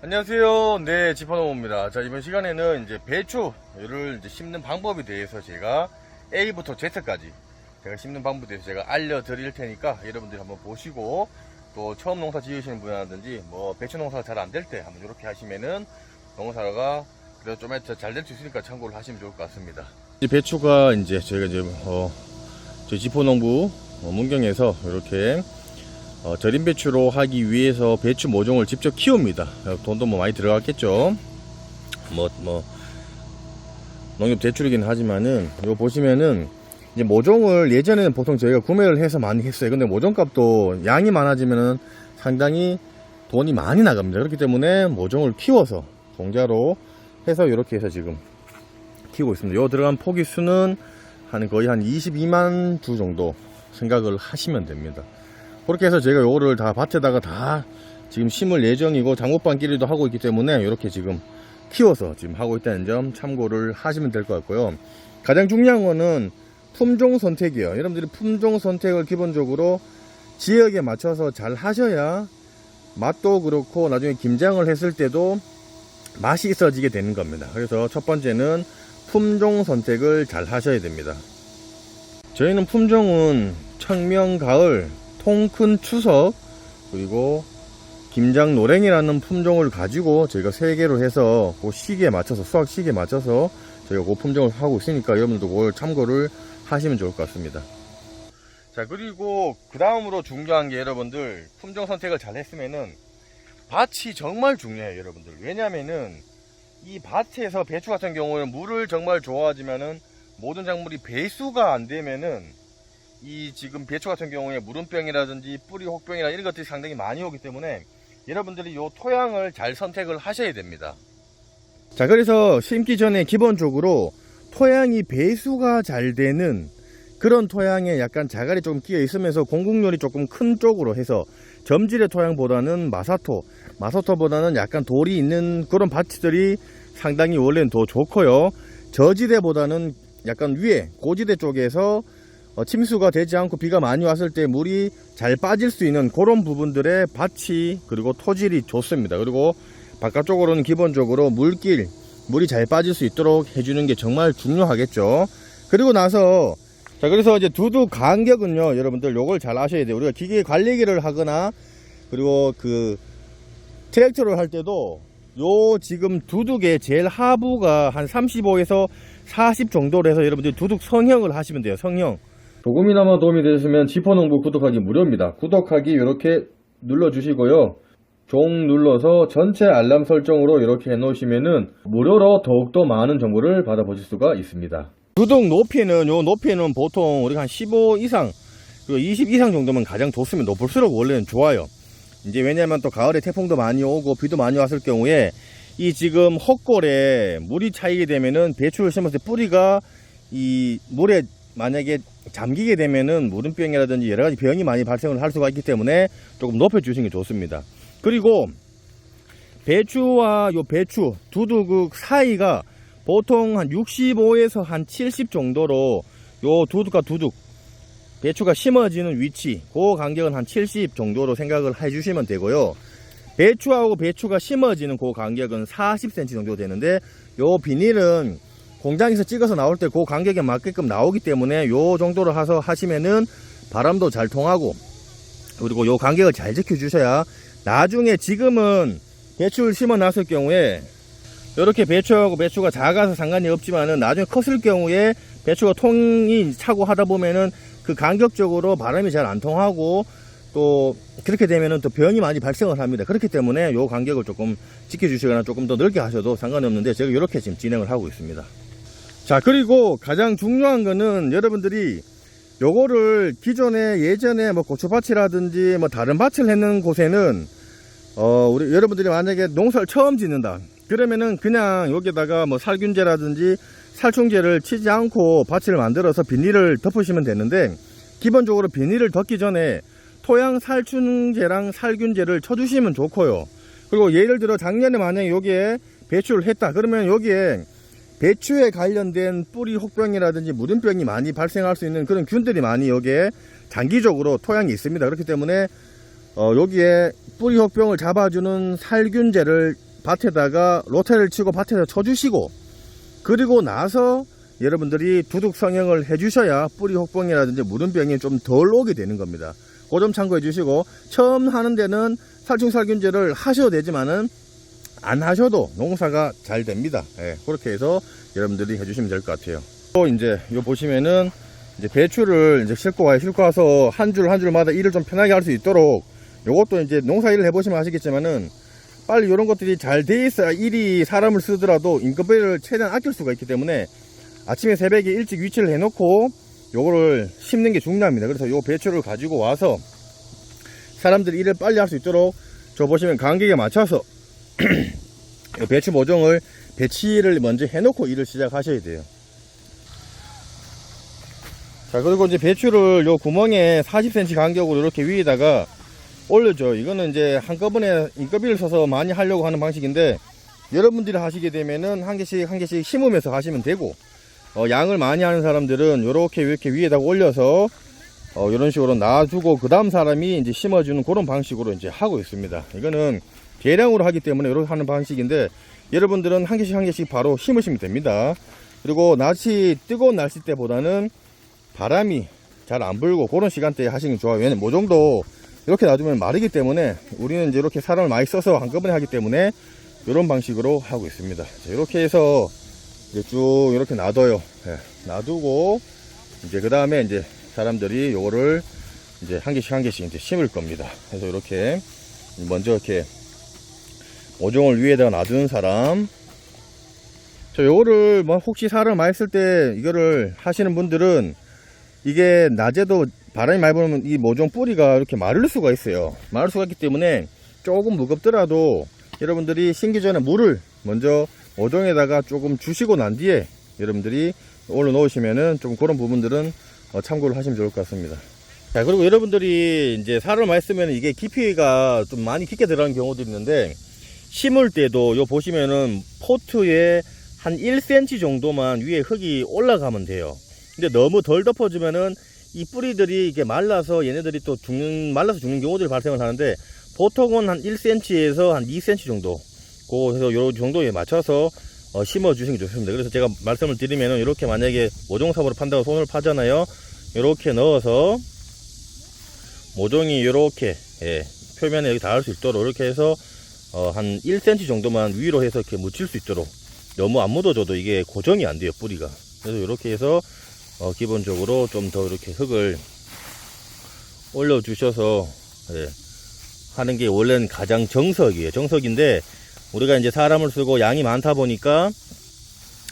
안녕하세요. 네, 지퍼노입니다. 자, 이번 시간에는 이제 배추를 이제 심는 방법에 대해서 제가 A부터 Z까지 제가 심는 방법에 대해서 제가 알려드릴 테니까 여러분들이 한번 보시고 또 처음 농사 지으시는 분이라든지 뭐 배추 농사가 잘 안 될 때 한번 이렇게 하시면은 농사가 그래도 좀 잘 될 수 있으니까 참고를 하시면 좋을 것 같습니다. 이 배추가 이제 저희가 이제 어, 저희 지포농부 어, 문경에서 이렇게 어, 절임 배추로 하기 위해서 배추 모종을 직접 키웁니다. 어, 돈도 뭐 많이 들어갔겠죠. 뭐, 뭐, 농협 대출이긴 하지만은, 이거 보시면은, 이제 모종을 예전에는 보통 저희가 구매를 해서 많이 했어요. 근데 모종 값도 양이 많아지면은 상당히 돈이 많이 나갑니다. 그렇기 때문에 모종을 키워서 공자로 해서 이렇게 해서 지금 키우고 있습니다. 요 들어간 포기 수는 한 거의 한 22만 주 정도 생각을 하시면 됩니다. 그렇게 해서 제가 요거를 다 밭에다가 다 지금 심을 예정이고 장목반끼리도 하고 있기 때문에 이렇게 지금 키워서 지금 하고 있다는 점 참고를 하시면 될 것 같고요. 가장 중요한 거는 품종 선택이에요. 여러분들이 품종 선택을 기본적으로 지역에 맞춰서 잘 하셔야 맛도 그렇고 나중에 김장을 했을 때도 맛이 있어지게 되는 겁니다. 그래서 첫 번째는 품종 선택을 잘 하셔야 됩니다. 저희는 품종은 청명 가을, 통큰 추석, 그리고 김장 노랭이라는 품종을 가지고 저희가 세 개로 해서 그 시기에 맞춰서 수확 시기에 맞춰서 저희가 그 품종을 하고 있으니까 여러분들도 그걸 참고를 하시면 좋을 것 같습니다. 자 그리고 그 다음으로 중요한 게 여러분들 품종 선택을 잘 했으면은 밭이 정말 중요해요 여러분들 왜냐면은 이 밭에서 배추 같은 경우는 물을 정말 좋아하지만은 모든 작물이 배수가 안 되면은 이 지금 배추 같은 경우에 무름병이라든지 뿌리 혹병이나 이런 것들이 상당히 많이 오기 때문에 여러분들이 요 토양을 잘 선택을 하셔야 됩니다. 자, 그래서 심기 전에 기본적으로 토양이 배수가 잘 되는 그런 토양에 약간 자갈이 좀 끼어 있으면서 공국률이 조금 큰 쪽으로 해서 점질의 토양보다는 마사토, 마사토보다는 약간 돌이 있는 그런 밭들이 상당히 원래는 더 좋고요. 저지대보다는 약간 위에 고지대 쪽에서 어, 침수가 되지 않고 비가 많이 왔을 때 물이 잘 빠질 수 있는 그런 부분들의 밭이 그리고 토질이 좋습니다. 그리고 바깥쪽으로는 기본적으로 물길, 물이 잘 빠질 수 있도록 해주는 게 정말 중요하겠죠. 그리고 나서 자 그래서 이제 두두 간격은요 여러분들 요걸 잘 아셔야 돼요. 우리가 기계 관리기를 하거나 그리고 그 트랙터를 할 때도 요 지금 두둑의 제일 하부가 한 35에서 40 정도로 해서 여러분들 두둑 성형을 하시면 돼요. 성형. 조금이나마 도움이 되셨으면 지퍼농부 구독하기 무료입니다. 구독하기 이렇게 눌러주시고요. 종 눌러서 전체 알람 설정으로 이렇게 해놓으시면은 무료로 더욱더 많은 정보를 받아보실 수가 있습니다. 구독 높이는 요 높이는 보통 우리가 한 15 이상 그리고 20 이상 정도면 가장 좋습니다. 높을수록 원래는 좋아요. 이제 왜냐면 또 가을에 태풍도 많이 오고 비도 많이 왔을 경우에 이 지금 헛골에 물이 차이게 되면은 배추를 심었을 때 뿌리가 이 물에 만약에 잠기게 되면은 무름병이라든지 여러 가지 병이 많이 발생을 할 수가 있기 때문에 조금 높여 주시는 게 좋습니다. 그리고 배추와 요 배추 두둑 사이가 보통 한 65에서 한 70 정도로 요 두둑과 두둑 배추가 심어지는 위치 그 간격은 한 70 정도로 생각을 해 주시면 되고요. 배추하고 배추가 심어지는 그 간격은 40cm 정도 되는데 요 비닐은 공장에서 찍어서 나올 때 그 간격에 맞게끔 나오기 때문에 요 정도로 해서 하시면은 바람도 잘 통하고 그리고 요 간격을 잘 지켜 주셔야 나중에 지금은 배추를 심어 놨을 경우에 이렇게 배추하고 배추가 작아서 상관이 없지만은 나중에 컸을 경우에 배추가 통이 차고 하다 보면은 그 간격적으로 바람이 잘 안 통하고 또 그렇게 되면은 또 병이 많이 발생을 합니다. 그렇기 때문에 요 간격을 조금 지켜주시거나 조금 더 넓게 하셔도 상관이 없는데 제가 이렇게 지금 진행을 하고 있습니다. 자 그리고 가장 중요한 거는 여러분들이 요거를 기존에 예전에 뭐 고추밭이라든지 뭐 다른 밭을 했는 곳에는 어 우리 여러분들이 만약에 농사를 처음 짓는다 그러면은 그냥 여기다가 뭐 살균제라든지 살충제를 치지 않고 밭을 만들어서 비닐을 덮으시면 되는데 기본적으로 비닐을 덮기 전에 토양 살충제랑 살균제를 쳐주시면 좋고요. 그리고 예를 들어 작년에 만약에 여기에 배추를 했다 그러면 여기에 배추에 관련된 뿌리 혹병이라든지 무름병이 많이 발생할 수 있는 그런 균들이 많이 여기에 장기적으로 토양이 있습니다. 그렇기 때문에 어, 여기에 뿌리 혹병을 잡아주는 살균제를 밭에다가 로테를 치고 밭에다 쳐주시고 그리고 나서 여러분들이 두둑 성형을 해주셔야 뿌리 혹병이라든지 무름병이 좀 덜 오게 되는 겁니다. 그 점 참고해 주시고 처음 하는 데는 살충살균제를 하셔도 되지만은 안 하셔도 농사가 잘 됩니다. 예, 그렇게 해서 여러분들이 해주시면 될 것 같아요. 또 이제 요 보시면은 이제 배추를 이제 싣고 와요. 싣고 와서 한 줄 한 줄마다 일을 좀 편하게 할 수 있도록 요것도 이제 농사 일을 해보시면 아시겠지만은 빨리 이런 것들이 잘 돼 있어야 일이 사람을 쓰더라도 인건비를 최대한 아낄 수가 있기 때문에 아침에 새벽에 일찍 위치를 해놓고 요거를 심는 게 중요합니다. 그래서 요 배추를 가지고 와서 사람들이 일을 빨리 할 수 있도록 저 보시면 간격에 맞춰서 요 배추 모종을 배치를 먼저 해놓고 일을 시작하셔야 돼요. 자 그리고 이제 배추를 요 구멍에 40cm 간격으로 이렇게 위에다가 올려줘. 이거는 이제 한꺼번에 인건비를 써서 많이 하려고 하는 방식인데 여러분들이 하시게 되면은 한 개씩 한 개씩 심으면서 하시면 되고 어, 양을 많이 하는 사람들은 요렇게 이렇게 위에다가 올려서 어, 이런 식으로 놔두고 그 다음 사람이 이제 심어주는 그런 방식으로 이제 하고 있습니다. 이거는 대량으로 하기 때문에 이렇게 하는 방식인데 여러분들은 한 개씩 한 개씩 바로 심으시면 됩니다. 그리고 날씨 뜨거운 날씨 때보다는 바람이 잘 안 불고 그런 시간대에 하시는 게 좋아요. 왜냐면 모종도 이렇게 놔두면 마르기 때문에 우리는 이제 이렇게 사람을 많이 써서 한꺼번에 하기 때문에 이런 방식으로 하고 있습니다. 자, 이렇게 해서 이제 쭉 이렇게 놔둬요. 예, 놔두고 이제 그 다음에 이제 사람들이 요거를 이제 한 개씩 한 개씩 이제 심을 겁니다. 그래서 이렇게 먼저 이렇게 모종을 위에다가 놔두는 사람. 저 요거를 뭐 혹시 사람 많이 쓸때 이거를 하시는 분들은 이게 낮에도 바람이 많이 불면 이 모종 뿌리가 이렇게 마를 수가 있어요. 마를 수가 있기 때문에 조금 무겁더라도 여러분들이 심기 전에 물을 먼저 모종에다가 조금 주시고 난 뒤에 여러분들이 올려 놓으시면은 좀 그런 부분들은 어, 참고를 하시면 좋을 것 같습니다. 자, 그리고 여러분들이 이제 살을 많이 쓰면 이게 깊이가 좀 많이 깊게 들어가는 경우도 있는데 심을 때도 요 보시면은 포트에 한 1cm 정도만 위에 흙이 올라가면 돼요. 근데 너무 덜 덮어주면은 이 뿌리들이 이게 말라서 얘네들이 또 죽는 말라서 죽는 경우들이 발생을 하는데 보통은 한 1cm에서 한 2cm 정도 그래서 요 정도에 맞춰서 어, 심어 주시는 게 좋습니다. 그래서 제가 말씀을 드리면은 이렇게 만약에 모종삽으로 판다고 손을 파잖아요. 이렇게 넣어서 모종이 이렇게 예, 표면에 여기 닿을 수 있도록 이렇게 해서 어, 한 1cm 정도만 위로 해서 이렇게 묻힐 수 있도록 너무 안 묻어줘도 이게 고정이 안 돼요 뿌리가. 그래서 이렇게 해서 어, 기본적으로 좀 더 이렇게 흙을 올려 주셔서 예, 하는 게 원래는 가장 정석이에요. 정석인데 우리가 이제 사람을 쓰고 양이 많다 보니까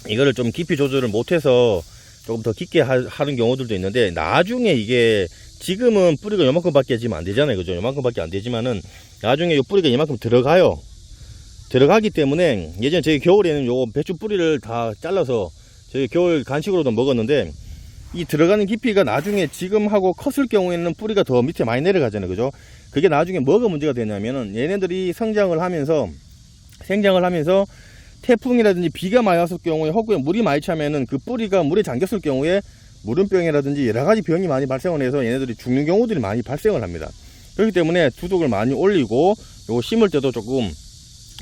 이거를 좀 깊이 조절을 못해서 조금 더 깊게 하, 는 경우들도 있는데 나중에 이게 지금은 뿌리가 요만큼밖에 지금 안 되잖아요. 그죠? 요만큼밖에 안 되지만은 나중에 이 뿌리가 이만큼 들어가요. 들어가기 때문에 예전에 저희 겨울에는 요 배추 뿌리를 다 잘라서 저희 겨울 간식으로도 먹었는데 이 들어가는 깊이가 나중에 지금 하고 컸을 경우에는 뿌리가 더 밑에 많이 내려가잖아요. 그죠? 그게 나중에 뭐가 문제가 되냐면은 얘네들이 성장을 하면서 생장을 하면서 태풍이라든지 비가 많이 왔을 경우에 허구에 물이 많이 차면은 그 뿌리가 물에 잠겼을 경우에 무름병이라든지 여러 가지 병이 많이 발생을 해서 얘네들이 죽는 경우들이 많이 발생을 합니다. 그렇기 때문에 두둑을 많이 올리고 요거 심을 때도 조금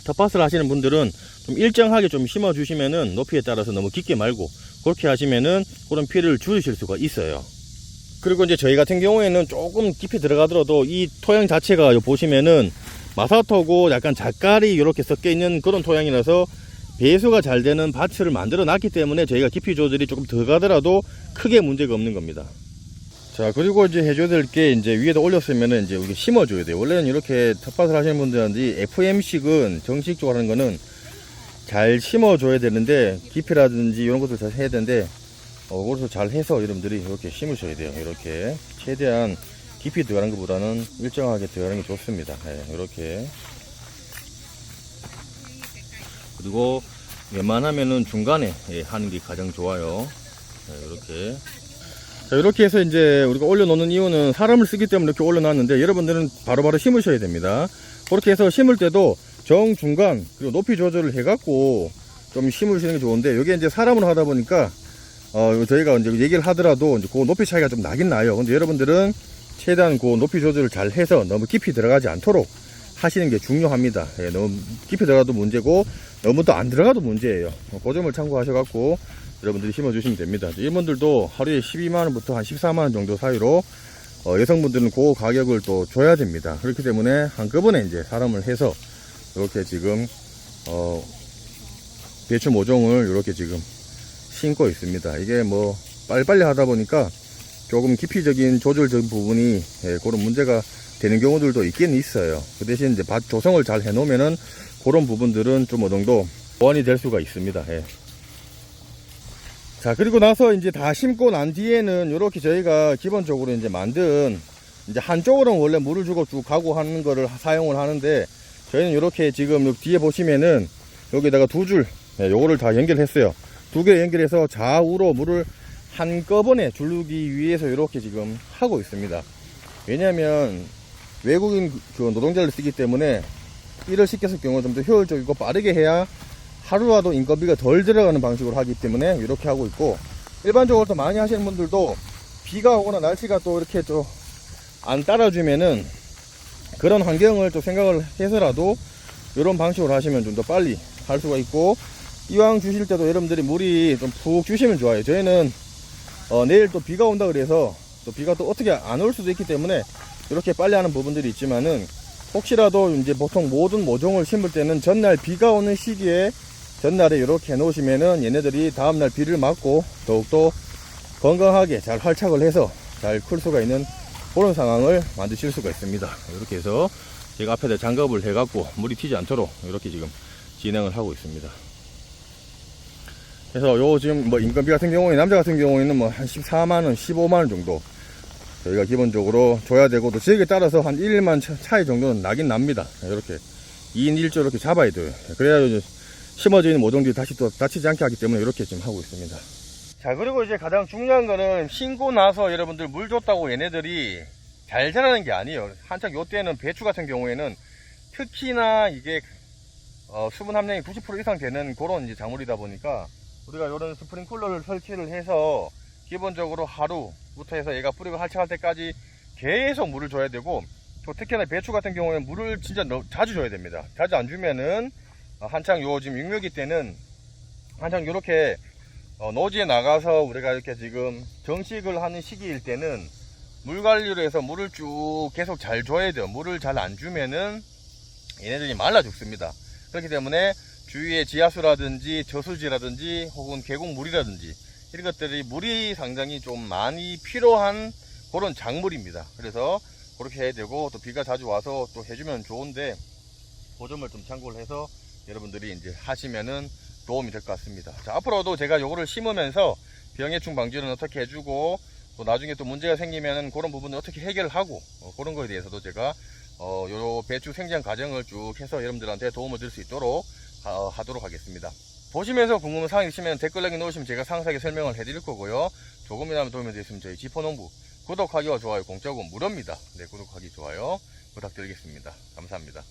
텃밭을 하시는 분들은 좀 일정하게 좀 심어 주시면은 높이에 따라서 너무 깊게 말고 그렇게 하시면은 그런 피해를 줄이실 수가 있어요. 그리고 이제 저희 같은 경우에는 조금 깊이 들어가더라도 이 토양 자체가 요 보시면은 마사토고 약간 작갈이 이렇게 섞여 있는 그런 토양이라서 배수가 잘 되는 밭을 만들어 놨기 때문에 저희가 깊이 조절이 조금 더 가더라도 크게 문제가 없는 겁니다. 자, 그리고 이제 해줘야 될 게 이제 위에다 올렸으면은 이제 우리 심어줘야 돼요. 원래는 이렇게 텃밭을 하시는 분들한테 FM식은 정식적으로 하는 거는 잘 심어줘야 되는데 깊이라든지 이런 것도 잘 해야 되는데 어, 그것도 잘 해서 여러분들이 이렇게 심으셔야 돼요. 이렇게 최대한 깊이 들어가는 것보다는 일정하게 들어가는 게 좋습니다. 네, 이렇게 그리고 웬만하면은 중간에 예, 하는 게 가장 좋아요. 네, 이렇게 자, 이렇게 해서 이제 우리가 올려놓는 이유는 사람을 쓰기 때문에 이렇게 올려놨는데 여러분들은 바로바로 심으셔야 됩니다. 그렇게 해서 심을 때도 정중간 그리고 높이 조절을 해갖고 좀 심으시는 게 좋은데 여기 이제 사람으로 하다 보니까 어, 저희가 이제 얘기를 하더라도 이제 그 높이 차이가 좀 나긴 나요. 근데 여러분들은 최대한 그 높이 조절을 잘 해서 너무 깊이 들어가지 않도록 하시는 게 중요합니다. 예, 너무 깊이 들어가도 문제고 너무 또 안 들어가도 문제예요. 어, 그 점을 참고하셔갖고 여러분들이 심어주시면 됩니다. 이분들도 하루에 12만원부터 한 14만원 정도 사이로 어, 여성분들은 그 가격을 또 줘야 됩니다. 그렇기 때문에 한꺼번에 이제 사람을 해서 이렇게 지금 어, 배추 모종을 이렇게 지금 심고 있습니다. 이게 뭐 빨리빨리 하다 보니까 조금 깊이적인 조절적인 부분이 예, 그런 문제가 되는 경우들도 있긴 있어요. 그 대신 이제 밭 조성을 잘 해놓으면은 그런 부분들은 좀 어느 정도 보완이 될 수가 있습니다. 예. 자 그리고 나서 이제 다 심고 난 뒤에는 이렇게 저희가 기본적으로 이제 만든 이제 한쪽으로는 원래 물을 주고 쭉 가고 하는 거를 사용을 하는데 저희는 이렇게 지금 뒤에 보시면은 여기다가 두 줄 예, 요거를 다 연결했어요 두 개 연결해서 좌우로 물을 한꺼번에 주르기 위해서 이렇게 지금 하고 있습니다 왜냐하면 외국인 그 노동자를 쓰기 때문에 일을 시켰을 경우 좀 더 효율적이고 빠르게 해야 하루라도 인건비가 덜 들어가는 방식으로 하기 때문에 이렇게 하고 있고 일반적으로 또 많이 하시는 분들도 비가 오거나 날씨가 또 이렇게 또 안 따라주면은 그런 환경을 또 생각을 해서라도 이런 방식으로 하시면 좀 더 빨리 할 수가 있고 이왕 주실 때도 여러분들이 물이 좀 푹 주시면 좋아요. 저희는 어, 내일 또 비가 온다 그래서 또 비가 또 어떻게 안 올 수도 있기 때문에 이렇게 빨리 하는 부분들이 있지만은 혹시라도 이제 보통 모든 모종을 심을 때는 전날 비가 오는 시기에 전날에 이렇게 해 놓으시면은 얘네들이 다음날 비를 맞고 더욱더 건강하게 잘 활착을 해서 잘 클 수가 있는 그런 상황을 만드실 수가 있습니다. 이렇게 해서 제가 앞에다 장갑을 해갖고 물이 튀지 않도록 이렇게 지금 진행을 하고 있습니다. 그래서 요 지금 뭐 인건비 같은 경우에 남자 같은 경우에는 뭐 한 14만원, 15만원 정도 저희가 기본적으로 줘야 되고 또 지역에 따라서 한 1만 차- 차이 정도는 나긴 납니다. 이렇게 2인 1조 이렇게 잡아야 돼요. 그래야 이제 심어져 있는 모종들이 다시 또 다치지 않게 하기 때문에 이렇게 지금 하고 있습니다. 자 그리고 이제 가장 중요한 거는 신고 나서 여러분들 물 줬다고 얘네들이 잘 자라는 게 아니에요. 한창 요때는 배추 같은 경우에는 특히나 이게 어, 수분 함량이 90% 이상 되는 그런 이제 작물이다 보니까 우리가 이런 스프링쿨러를 설치를 해서 기본적으로 하루부터 해서 얘가 뿌리가 활착할 때까지 계속 물을 줘야 되고 또 특히나 배추 같은 경우에는 물을 진짜 너- 자주 줘야 됩니다. 자주 안 주면은 어, 한창 요 지금 육묘기 때는 한창 이렇게 어, 노지에 나가서 우리가 이렇게 지금 정식을 하는 시기일 때는 물 관리로 해서 물을 쭉 계속 잘 줘야 돼요. 물을 잘 안 주면은 얘네들이 말라 죽습니다. 그렇기 때문에 주위에 지하수라든지 저수지라든지 혹은 계곡물이라든지 이런 것들이 물이 상당히 좀 많이 필요한 그런 작물입니다. 그래서 그렇게 해야 되고 또 비가 자주 와서 또 해주면 좋은데 그 점을 좀 참고를 해서 여러분들이 이제 하시면은 도움이 될 것 같습니다. 자, 앞으로도 제가 요거를 심으면서 병해충 방지는 어떻게 해주고 또 나중에 또 문제가 생기면은 그런 부분을 어떻게 해결하고 어, 그런 거에 대해서도 제가 어, 요 배추 생장 과정을 쭉 해서 여러분들한테 도움을 줄 수 있도록 어, 하도록 하겠습니다. 보시면서 궁금한 사항이 있으면 댓글 남겨놓으시면 제가 상세하게 설명을 해드릴 거고요. 조금이나마 도움이 되셨으면 저희 지포농부 구독하기와 좋아요 공짜고 무료입니다. 네, 구독하기 좋아요 부탁드리겠습니다. 감사합니다.